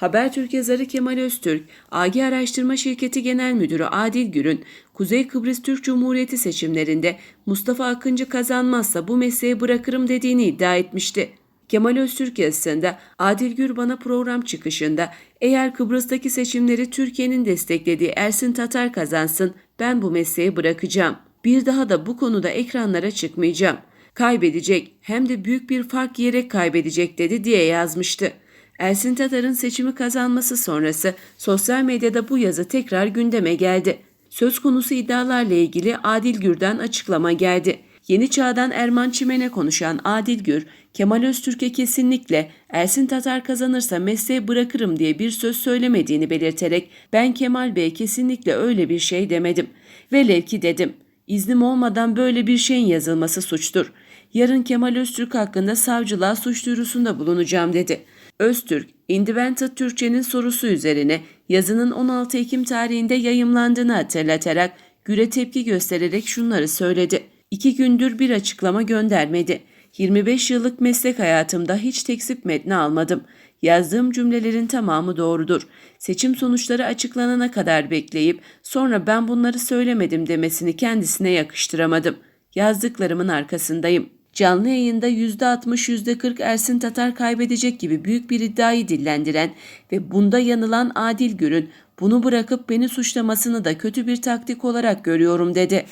Habertürk yazarı Kemal Öztürk, AG Araştırma Şirketi Genel Müdürü Adil Gür'ün Kuzey Kıbrıs Türk Cumhuriyeti seçimlerinde Mustafa Akıncı kazanmazsa bu mesleği bırakırım dediğini iddia etmişti. Kemal Öztürk yazısında Adil Gür bana program çıkışında eğer Kıbrıs'taki seçimleri Türkiye'nin desteklediği Ersin Tatar kazansın ben bu mesleği bırakacağım. Bir daha da bu konuda ekranlara çıkmayacağım. Kaybedecek hem de büyük bir fark yiyerek kaybedecek dedi diye yazmıştı. Ersin Tatar'ın seçimi kazanması sonrası sosyal medyada bu yazı tekrar gündeme geldi. Söz konusu iddialarla ilgili Adil Gür'den açıklama geldi. Yeni Çağ'dan Erman Çimen'e konuşan Adil Gür, Kemal Öztürk'e kesinlikle Ersin Tatar kazanırsa mesleği bırakırım diye bir söz söylemediğini belirterek ben Kemal Bey'e kesinlikle öyle bir şey demedim. Velev ki dedim. İznim olmadan böyle bir şeyin yazılması suçtur. Yarın Kemal Öztürk hakkında savcılığa suç duyurusunda bulunacağım dedi. Öztürk, Independent Türkçe'nin sorusu üzerine yazının 16 Ekim tarihinde yayımlandığını hatırlatarak Gür'e tepki göstererek şunları söyledi. İki gündür bir açıklama göndermedi. 25 yıllık meslek hayatımda hiç teksip metni almadım. Yazdığım cümlelerin tamamı doğrudur. Seçim sonuçları açıklanana kadar bekleyip sonra ben bunları söylemedim demesini kendisine yakıştıramadım. Yazdıklarımın arkasındayım. Canlı yayında %60 %40 Ersin Tatar kaybedecek gibi büyük bir iddiayı dillendiren ve bunda yanılan Adil Gür'ün bunu bırakıp beni suçlamasını da kötü bir taktik olarak görüyorum dedi.